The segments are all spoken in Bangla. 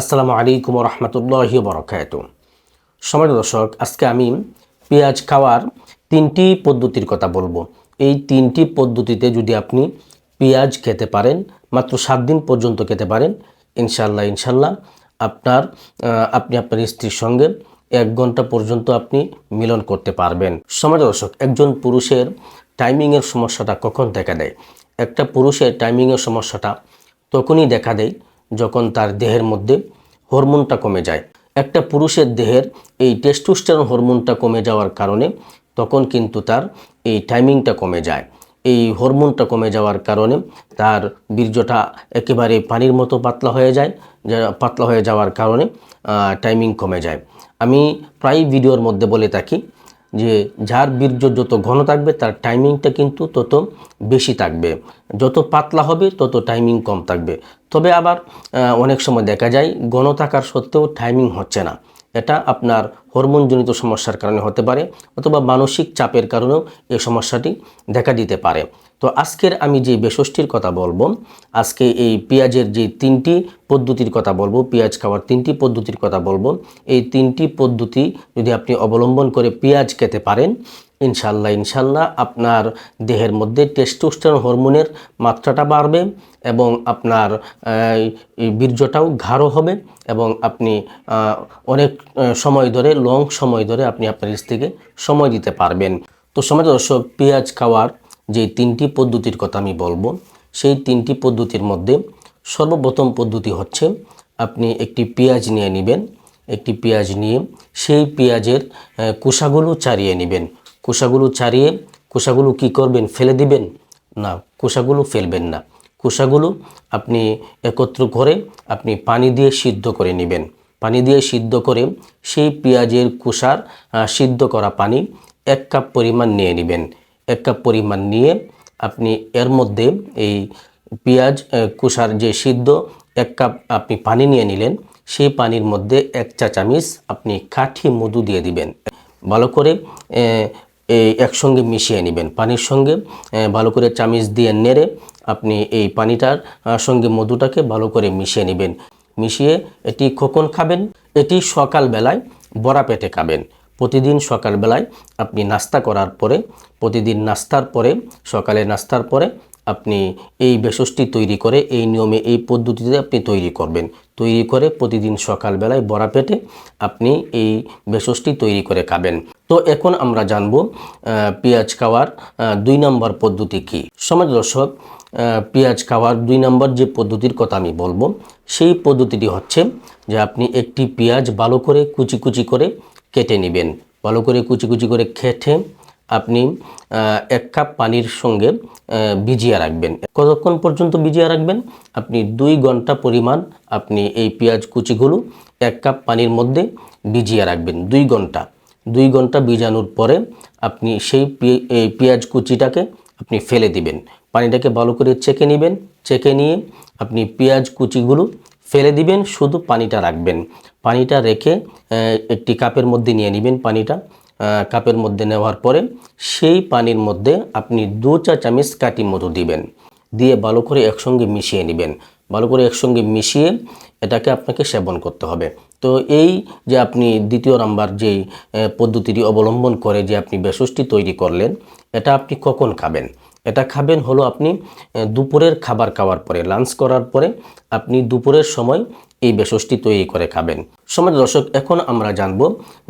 আসসালামু আলাইকুম রহমতুল্লাহি বরকাত সময় দর্শক, আজকে আমি পেঁয়াজ খাওয়ার তিনটি পদ্ধতির কথা বলব। এই তিনটি পদ্ধতিতে যদি আপনি পেঁয়াজ খেতে পারেন, মাত্র সাত দিন পর্যন্ত খেতে পারেন ইনশাল্লাহ ইনশাল্লাহ আপনার আপনি আপনার স্ত্রীর সঙ্গে এক ঘণ্টা পর্যন্ত আপনি মিলন করতে পারবেন। সমাজ দর্শক, একজন পুরুষের টাইমিংয়ের সমস্যাটা কখন দেখা দেয়? একটা পুরুষের টাইমিংয়ের সমস্যাটা তখনই দেখা দেয় যখন তার দেহের মধ্যে হরমোনটা কমে যায়। একটা পুরুষের দেহের এই টেস্টোস্টেরন হরমোনটা কমে যাওয়ার কারণে তখন কিন্তু তার এই টাইমিংটা কমে যায়। এই হরমোনটা কমে যাওয়ার কারণে তার বীর্যটা একেবারে পানির মতো পাতলা হয়ে যায় পাতলা হয়ে যাওয়ার কারণে টাইমিং কমে যায়। আমি প্রায় ভিডিওর মধ্যে বলে থাকি যে যার বীর্য যত ঘন থাকবে, তার টাইমিংটা কিন্তু তত বেশি থাকবে। যত পাতলা হবে, তত টাইমিং কম থাকবে। তবে আবার অনেক সময় দেখা যায়, ঘন থাকার সত্ত্বেও টাইমিং হচ্ছে না। এটা আপনার হরমোনজনিত সমস্যার কারণে হতে পারে অথবা মানসিক চাপের কারণেও এই সমস্যাটি দেখা দিতে পারে। তো আজকের আমি যে বেষষ্টির কথা বলব, আজকে এই পেঁয়াজের যে তিনটি পদ্ধতির কথা বলব, পেঁয়াজ খাওয়ার তিনটি পদ্ধতির কথা বলব, এই তিনটি পদ্ধতি যদি আপনি অবলম্বন করে পেঁয়াজ খেতে পারেন ইনশাল্লাহ ইনশাল্লাহ আপনার দেহের মধ্যে টেস্টোস্টেরন হরমোনের মাত্রাটা বাড়বে এবং আপনার বীর্যটাও গাঢ় হবে এবং আপনি অনেক সময় ধরে লং সময় ধরে আপনি আপনার স্ত্রীকে সময় দিতে পারবেন। তো সমাজ দর্শক পেঁয়াজ খাওয়ার যে তিনটি পদ্ধতির কথা আমি বলব সেই তিনটি পদ্ধতির মধ্যে সর্বপ্রথম পদ্ধতি হচ্ছে আপনি একটি পেঁয়াজ নিয়ে নেবেন একটি পেঁয়াজ নিয়ে সেই পেঁয়াজের আহ, চারিয়ে নেবেন। কোষাগুলো ছাড়িয়ে কোষাগুলো কি করবেন? ফেলে দিবেন? না, কোষাগুলো ফেলবেন না। কোষাগুলো আপনি একত্র করে আপনি পানি দিয়ে সিদ্ধ করে নেবেন। পানি দিয়ে সিদ্ধ করে সেই পেঁয়াজের কোষার সিদ্ধ করা পানি এক কাপ পরিমাণ নিয়ে নেবেন। এক কাপ পরিমাণ নিয়ে আপনি এর মধ্যে এই পেঁয়াজ কোষার যে সিদ্ধ, এক কাপ আপনি পানি নিয়ে নিলেন। সেই পানির মধ্যে এক চা চামিচ আপনি কাঠি মধু দিয়ে দিবেন। ভালো করে একসঙ্গে মিশিয়ে নেবেন। পানির সঙ্গে ভালো করে চামিচ দিয়ে নেড়ে আপনি এই পানিটার সঙ্গে মধুটাকে ভালো করে মিশিয়ে নেবেন। মিশিয়ে এটি খোকন খাবেন, এটি সকালবেলায় বড়া পেটে খাবেন। প্রতিদিন সকালবেলায় আপনি নাস্তা করার পরে, প্রতিদিন নাস্তার পরে, সকালে নাস্তার পরে আপনি এই বেসসটি তৈরি করে, এই নিয়মে, এই পদ্ধতিতে আপনি তৈরি করবেন। তৈরি করে প্রতিদিন সকালবেলায় বড়া পেটে আপনি এই বেসসটি তৈরি করে খাবেন। তো এখন আমরা জানব পেঁয়াজ খাওয়ার দুই নম্বর পদ্ধতি কী? সমাজ দর্শক পেঁয়াজ খাওয়ার দুই নম্বর যে পদ্ধতির কথা আমি বলব, সেই পদ্ধতিটি হচ্ছে যে আপনি একটি পেঁয়াজ ভালো করে কুচি কুচি করে কেটে নেবেন। ভালো করে কুচি কুচি করে কেটে আপনি এক কাপ পানির সঙ্গে ভিজিয়ে রাখবেন। কতক্ষণ পর্যন্ত ভিজিয়ে রাখবেন? আপনি দুই ঘণ্টা পরিমাণ আপনি এই পেঁয়াজ কুচিগুলো এক কাপ পানির মধ্যে ভিজিয়ে রাখবেন। দুই ঘণ্টা। দুই ঘণ্টা ভিজানোর পরে আপনি সেই এই পেঁয়াজ কুচিটাকে আপনি ফেলে দিবেন। পানিটাকে ভালো করে চেকে নেবেন। চেকে নিয়ে আপনি পেঁয়াজ কুচিগুলো ফেলে দিবেন। শুধু পানিটা রাখবেন। পানিটা রেখে একটি কাপের মধ্যে নিয়ে নেবেন পানিটা। কাপের মধ্যে নেওয়ার পরে সেই পানির মধ্যে আপনি দু চা চামচ কাটি মধু দিবেন। দিয়ে ভালো করে একসঙ্গে মিশিয়ে নেবেন। ভালো করে একসঙ্গে মিশিয়ে এটাকে আপনাকে সেবন করতে হবে। তো এই যে আপনি দ্বিতীয় নাম্বার যেই পদ্ধতিটি অবলম্বন করে যে আপনি বেসসটি তৈরি করলেন, এটা আপনি কখন খাবেন? এটা খাবেন হলো আপনি দুপুরের খাবার খাওয়ার পরে লাঞ্চ করার পরে আপনি দুপুরের সময় এই বেসসটি তৈরি করে খাবেন। সমাজ দর্শক, এখন আমরা জানব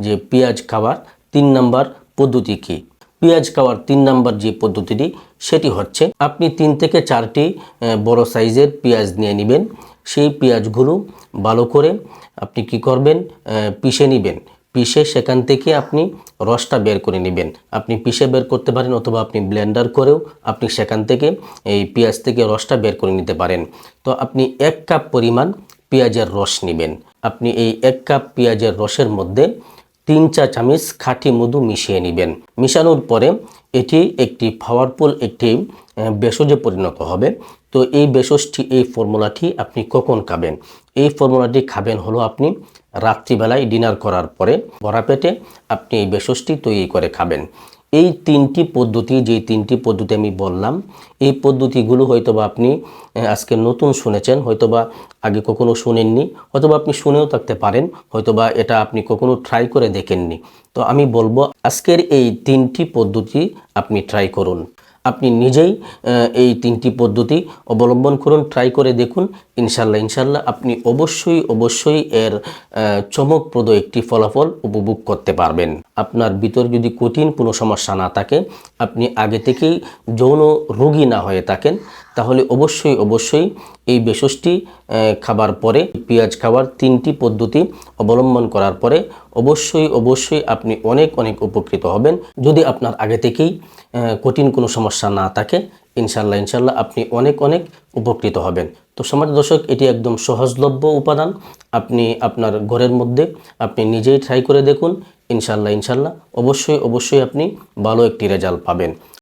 যে পেঁয়াজ খাওয়ার তিন নাম্বার পদ্ধতি কী? পেঁয়াজ খাওয়ার তিন নাম্বার যে পদ্ধতিটি, সেটি হচ্ছে আপনি তিন থেকে চারটি বড় সাইজের পেঁয়াজ নিয়ে নেবেন। সেই পেঁয়াজগুলো ভালো করে আপনি কি করবেন? পিষে নেবেন। পিষে সেখান থেকে আপনি রসটা বের করে নেবেন। আপনি পিষে বের করতে পারেন অথবা আপনি ব্লেন্ডার করেও আপনি সেখান থেকে এই পেঁয়াজ থেকে রসটা বের করে নিতে পারেন। তো আপনি এক কাপ পরিমাণ পেঁয়াজের রস নেবেন। আপনি এই এক কাপ পেঁয়াজের রসের মধ্যে তিন চা চামচ খাঁটি মধু মিশিয়ে নেবেন। মিশানোর পরে এটি একটি পাওয়ারফুল একটি ভেষজে পরিণত হবে। তো এই ভেষজটি, এই ফর্মুলাটি আপনি কখন খাবেন? এই ফর্মুলাটি খাবেন হলো আপনি রাত্রিবেলায় ডিনার করার পরে। ভরা পেটে আপনি এই ভেষজটি তৈরি করে খাবেন। এই তিনটি পদ্ধতি যে তিনটি পদ্ধতি আমি বললাম, এই পদ্ধতিগুলো হয়তোবা আপনি আজকে নতুন শুনেছেন, হয়তোবা আগে কখনো শুনেননি, হয়তোবা আপনি শুনেও থাকতে পারেন, হয়তোবা এটা আপনি কখনো ট্রাই করে দেখেননি। তো আমি বলব, আজকের এই তিনটি পদ্ধতি আপনি ট্রাই করুন। আপনি নিজেই এই তিনটি পদ্ধতি অবলম্বন করুন ট্রাই করে দেখুন, ইনশাল্লাহ ইনশাল্লাহ আপনি অবশ্যই অবশ্যই এর চমকপ্রদ একটি ফলাফল উপভোগ করতে পারবেন। আপনার ভিতর যদি কঠিন কোনো সমস্যা না থাকে, আপনি আগে থেকেই যৌন রোগী না হয়ে থাকেন তাহলে অবশ্যই অবশ্যই এই বেশসটি খাবার পরে, পেঁয়াজ খাওয়ার তিনটি পদ্ধতি অবলম্বন করার পরে অবশ্যই অবশ্যই আপনি অনেক অনেক উপকৃত হবেন। যদি আপনার আগে থেকেই কঠিন কোনো সমস্যা না থাকে ইনশাল্লাহ ইনশাল্লাহ আপনি অনেক অনেক উপকৃত হবেন। তো সমাজ দর্শক, এটি একদম সহজলভ্য উপাদান। আপনি আপনার ঘরের মধ্যে আপনি নিজেই ট্রাই করে দেখুন। ইনশাল্লাহ ইনশাল্লাহ অবশ্যই অবশ্যই আপনি ভালো একটি রেজাল্ট পাবেন।